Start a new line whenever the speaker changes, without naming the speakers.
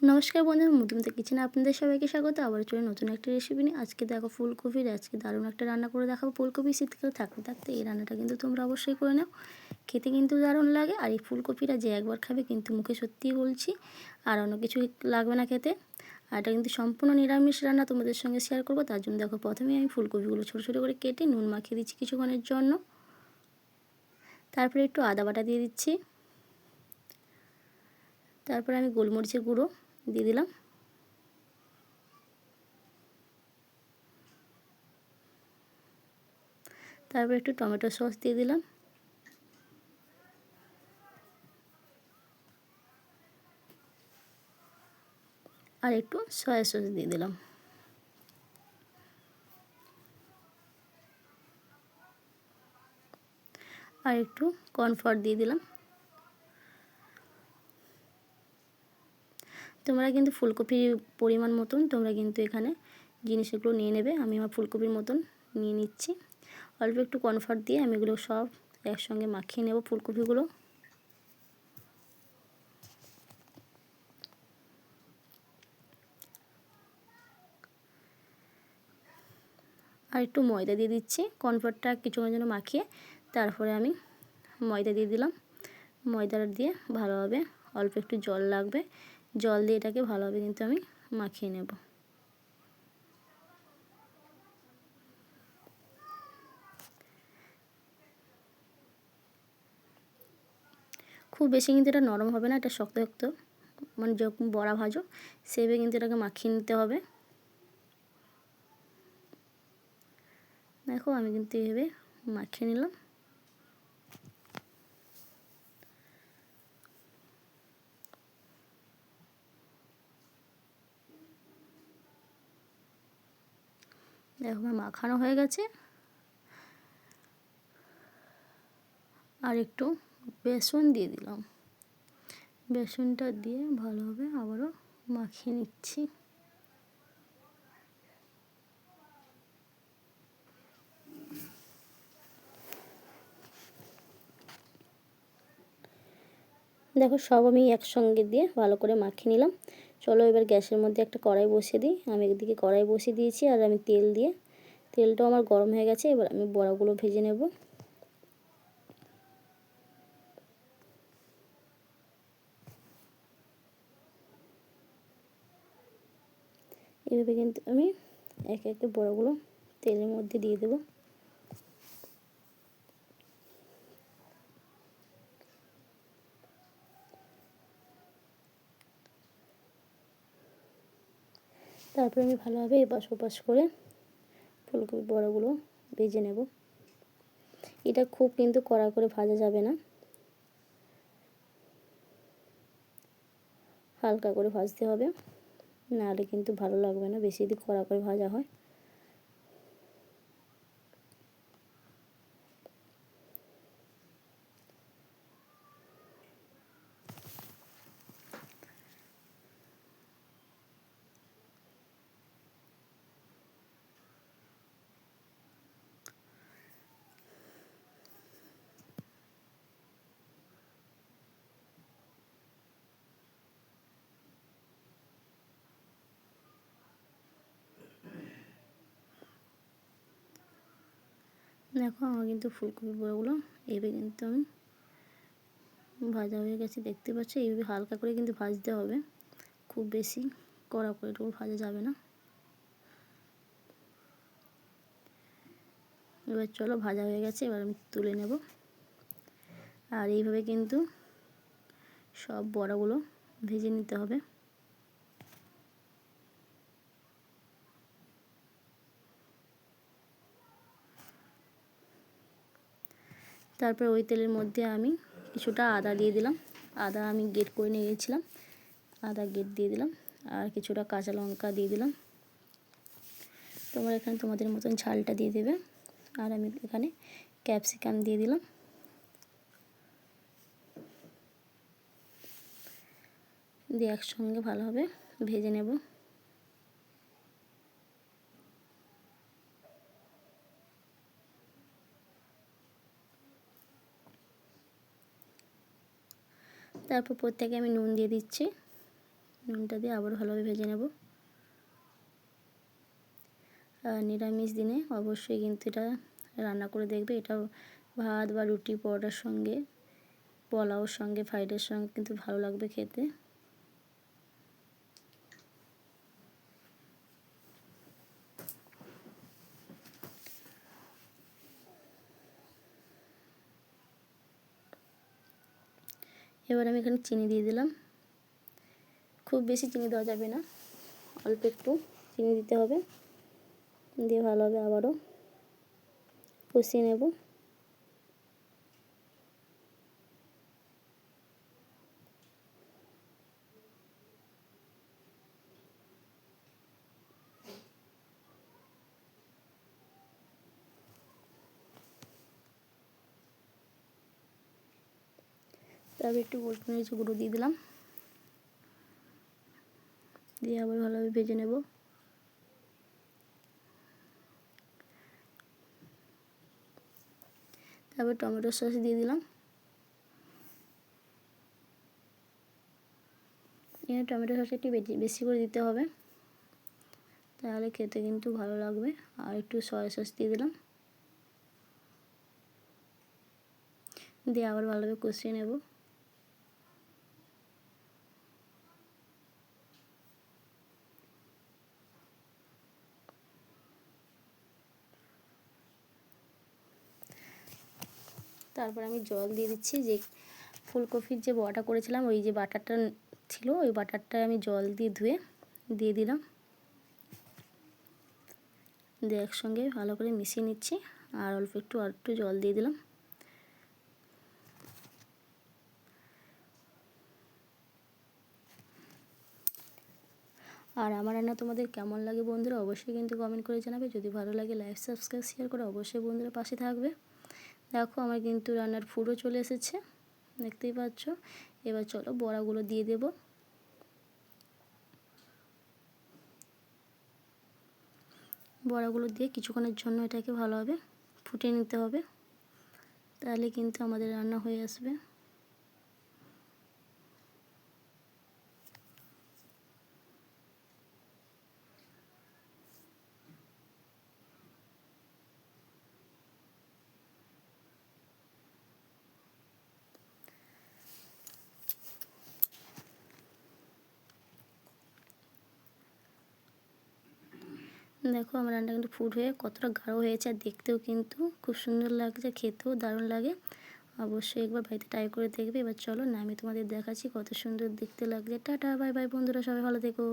নমস্কার বন্ধুরা মধুমিতা কিচেনে আপনাদের সবাইকে স্বাগত। আবার চলে নতুন একটা রেসিপি নিয়ে। আজকে দেখো ফুলকপির আজকে দারুণ একটা রান্না করে দেখাবো। ফুলকপি শীতকালে থাকতে থাকতে এই রান্নাটা কিন্তু তোমরা অবশ্যই করে নাও। খেতে কিন্তু দারুণ লাগে। আর এই ফুলকপিটা যে একবার খাবে কিন্তু মুখে সত্যিই বলছি, আর অন্য কিছু লাগবে না খেতে। আর এটা কিন্তু সম্পূর্ণ নিরামিষ রান্না, তোমাদের সঙ্গে শেয়ার করব। তার জন্য দেখো প্রথমে আমি ফুলকপিগুলো ছোটো ছোটো করে কেটে নুন মাখিয়ে দিচ্ছি কিছুক্ষণের জন্য। তারপরে একটু আদা বাটা দিয়ে দিচ্ছি। তারপরে আমি গোলমরিচের গুঁড়ো। দিয়ে দিলাম। তারপর একটু টমেটো সস দিয়ে দিলাম। আর একটু সয়া সস দিয়ে দিলাম। আর একটু কর্নফ্লাওয়ার দিয়ে দিলাম। তোমরা কিন্তু ফুলকপির পরিমাণ মতন তোমরা কিন্তু এখানে জিনিসগুলো নিয়ে নেবে। আমি আমার ফুলকপির মতন নিয়ে নিচ্ছি। অল্প একটু কনফার্ট দিয়ে আমি এগুলো সব একসঙ্গে মাখিয়ে নেব ফুলকপিগুলো। আর একটু ময়দা দিয়ে দিচ্ছি কনফার্টটা কিছুক্ষণের জন্য মাখিয়ে তারপরে আমি ময়দা দিয়ে দিলাম। ময়দাটা দিয়ে ভালোভাবে অল্প একটু জল লাগবে। জল দিয়ে এটাকে ভালোভাবে কিন্তু আমি মাখিয়ে নেব। খুব বেশি কিন্তু এটা নরম হবে না, এটা শক্ত শক্ত মানে যখন বড়া ভাজো, সেভাবে কিন্তু এটাকে মাখিয়ে নিতে হবে। দেখো আমি কিন্তু এভাবে মাখিয়ে নিলাম। দেখো, আমার মাখানো হয়ে গেছে। আর একটু বেসন দিয়ে দিলাম। বেসনটা দিয়ে ভালোভাবে আবারও মাখিয়ে নিচ্ছি। দেখো, সব আমি একসঙ্গে দিয়ে ভালো করে মাখিয়ে নিলাম। চলো এবার গ্যাসের মধ্যে একটা কড়াই বসিয়ে দিই। আমি একদিকে কড়াই বসিয়ে দিয়েছি আর আমি তেল দিয়ে। তেলটাও আমার গরম হয়ে গেছে, এবার আমি বড়াগুলো ভেজে নেব। এভাবে কিন্তু আমি একে একে বড়াগুলো তেলের মধ্যে দিয়ে দেবো। তারপরে আমি ভালোভাবে এপাশ ওপাশ করে ফুলকপি বড়গুলো ভেজে নেব। এটা খুব কিন্তু কড়া করে ভাজা যাবে না। হালকা করে ভাজতে হবে। নাহলে কিন্তু ভালো লাগবে না, বেশি যদি কড়া করে ভাজা হয়। দেখো আমার কিন্তু ফুলকপি বড়াগুলো এইভাবে কিন্তু আমি ভাজা হয়ে গেছে, দেখতে পাচ্ছি? এইভাবে হালকা করে কিন্তু ভাজতে হবে। খুব বেশি কড়া করে এটুকু ভাজা যাবে না। এবার চলো, ভাজা হয়ে গেছে, এবার আমি তুলে নেব। আর এইভাবে কিন্তু সব বড়াগুলো ভেজে নিতে হবে। তারপর ওই তেলের মধ্যে আমি কিছুটা আদা দিয়ে দিলাম। আদা আমি গেট করে নিয়ে গেছিলাম। আদা গেট দিয়ে দিলাম আর কিছুটা কাঁচা লঙ্কা দিয়ে দিলাম। তোমরা এখানে তোমাদের মতন ঝালটা দিয়ে দেবে। আর আমি এখানে ক্যাপসিকাম দিয়ে দিলাম। দিয়ে একসঙ্গে ভালোভাবে ভেজে নেব। তারপর প্রত্যেকে আমি নুন দিয়ে দিচ্ছি। নুনটা দিয়ে আবার ভালোভাবে ভেজে নেব। আর নিরামিষ দিনে অবশ্যই কিন্তু এটা রান্না করে দেখবে। এটা ভাত বা রুটি পরোটার সঙ্গে, পোলাওর সঙ্গে ফ্রাইডের সঙ্গে কিন্তু ভালো লাগবে খেতে। এবার আমি এখানে চিনি দিয়ে দিলাম। খুব বেশি চিনি দেওয়া যাবে না, অল্প একটু চিনি দিতে হবে। দিয়ে ভালোভাবে আবারও কষিয়ে নেব। তারপর একটু গোলমরিচ গুঁড়ো দিয়ে দিলাম। দিয়ে আবার ভালোভাবে ভেজে নেব। তারপর টমেটো সস দিয়ে দিলাম। এখানে টমেটো সস একটু বেশি করে দিতে হবে। তাহলে খেতে কিন্তু ভালো লাগবে। আর একটু সয়া সস দিয়ে দিলাম। দিয়ে আবার ভালোভাবে কষিয়ে নেব। তারপর আমি জল দিয়ে দিচ্ছি, যে ফুলকপির যে বড়াটা করেছিলাম, ওই যে বাটারটা ছিল, ওই বাটারটা আমি জল দিয়ে ধুয়ে দিয়ে দিলাম। দিয়ে একসঙ্গে ভালো করে মিশিয়ে নিচ্ছি, আর অল্প একটু, আর একটু জল দিয়ে দিলাম। আর আমার রান্না তোমাদের কেমন লাগে বন্ধুরা, অবশ্যই কিন্তু কমেন্ট করে জানাবে। যদি ভালো লাগে লাইক সাবস্ক্রাইব শেয়ার করে অবশ্যই বন্ধুরা পাশে থাকবে। দেখো আমার কিন্তু রান্নার ফুডও চলে এসেছে, দেখতেই পাচ্ছ? এবার চলো বড়াগুলো দিয়ে দেব। বড়াগুলো দিয়ে কিছুক্ষণের জন্য এটাকে ভালোভাবে ফুটিয়ে নিতে হবে, তাহলে কিন্তু আমাদের রান্না হয়ে আসবে। দেখো আমার রান্না কিন্তু ফুড হয়ে কতটা গাঢ় হয়েছে আর দেখতেও কিন্তু খুব সুন্দর লাগছে, খেতেও দারুণ লাগে। অবশ্যই একবার বাড়িতে ট্রাই করে দেখবে। এবার চলো না, আমি তোমাদের দেখাচ্ছি কত সুন্দর দেখতে লাগছে। টাটা বাই বাই বন্ধুরা, সবাই ভালো থেকো।